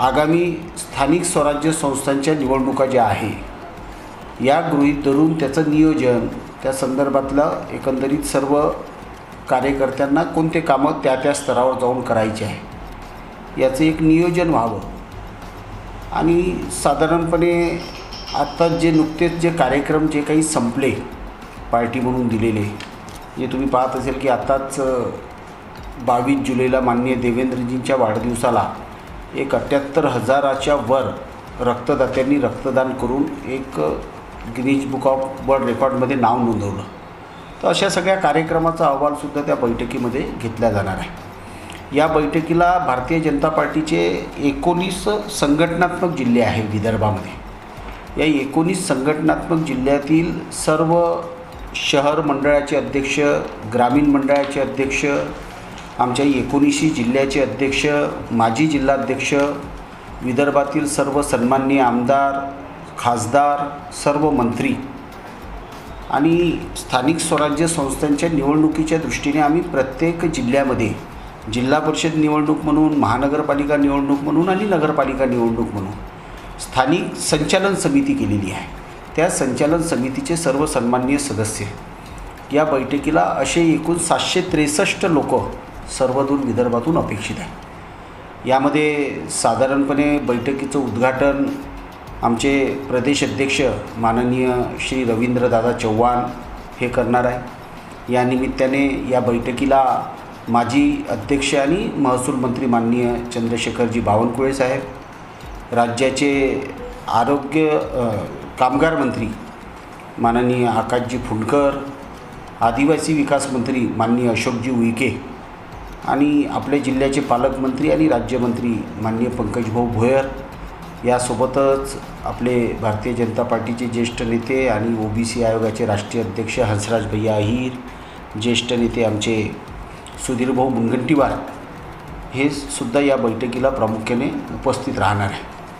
आगामी स्थानिक स्वराज्य संस्थांच्या निवडणुका ज्या आहे या गृहीत धरून त्याचं नियोजन त्या संदर्भातलं एकंदरीत सर्व कार्यकर्त्यांना कोणते कामं त्या त्या स्तरावर जाऊन करायचे आहे याचं एक नियोजन व्हावं. आणि साधारणपणे आत्ता जे नुकतेच जे कार्यक्रम जे काही संपले पार्टी म्हणून दिलेले जे तुम्ही पाहत असेल की आत्ताच बावीस जुलैला माननीय देवेंद्रजींच्या वाढदिवसाला एक अठ्ठ्याहत्तर हजाराच्या वर रक्तदात्यांनी रक्तदान करून एक गिनीज बुक ऑफ वर्ल्ड रेकॉर्डमध्ये नाव नोंदवलं. तर अशा सगळ्या कार्यक्रमाचा अहवालसुद्धा त्या बैठकीमध्ये घेतला जाणार आहे. या बैठकीला भारतीय जनता पार्टीचे एकोणीस संघटनात्मक जिल्हे आहे विदर्भामध्ये. या एकोणीस संघटनात्मक जिल्ह्यातील सर्व शहर मंडळाचे अध्यक्ष ग्रामीण मंडळाचे अध्यक्ष आमच्या एकोणीसशे जिल्ह्याचे अध्यक्ष माजी जिल्हाध्यक्ष विदर्भातील सर्व सन्माननीय आमदार खासदार सर्व मंत्री आणि स्थानिक स्वराज्य संस्थांच्या निवडणुकीच्या दृष्टीने आम्ही प्रत्येक जिल्ह्यामध्ये जिल्हा परिषद निवडणूक म्हणून महानगरपालिका निवडणूक म्हणून आणि नगरपालिका निवडणूक म्हणून स्थानिक संचालन समिती केलेली आहे. त्या संचालन समितीचे सर्व सन्माननीय सदस्य या बैठकीला असे एकूण सातशे त्रेसष्ट लोक सर्वदूर विदर्भातून अपेक्षित आहे. यामध्ये साधारणपणे बैठकीचं उद्घाटन आमचे प्रदेश अध्यक्ष माननीय श्री रवींद्रदादा चव्हाण हे करणार आहे. या निमित्ताने या बैठकीला माजी अध्यक्ष आणि महसूल मंत्री माननीय चंद्रशेखरजी बावनकुळे साहेब राज्याचे आरोग्य कामगार मंत्री माननीय आकाशजी फुंडकर आदिवासी विकास मंत्री माननीय अशोकजी उईके आणि आपल्या जिल्ह्याचे पालकमंत्री आणि राज्यमंत्री माननीय पंकजभाऊ भोयर यासोबतच आपले भारतीय जनता पार्टीचे ज्येष्ठ नेते आणि ओ बी सी आयोगाचे राष्ट्रीय अध्यक्ष हंसराज भैया अहिर ज्येष्ठ नेते आमचे सुधीरभाऊ मुनगंटीवार हे सुद्धा या बैठकीला प्रामुख्याने उपस्थित राहणार आहे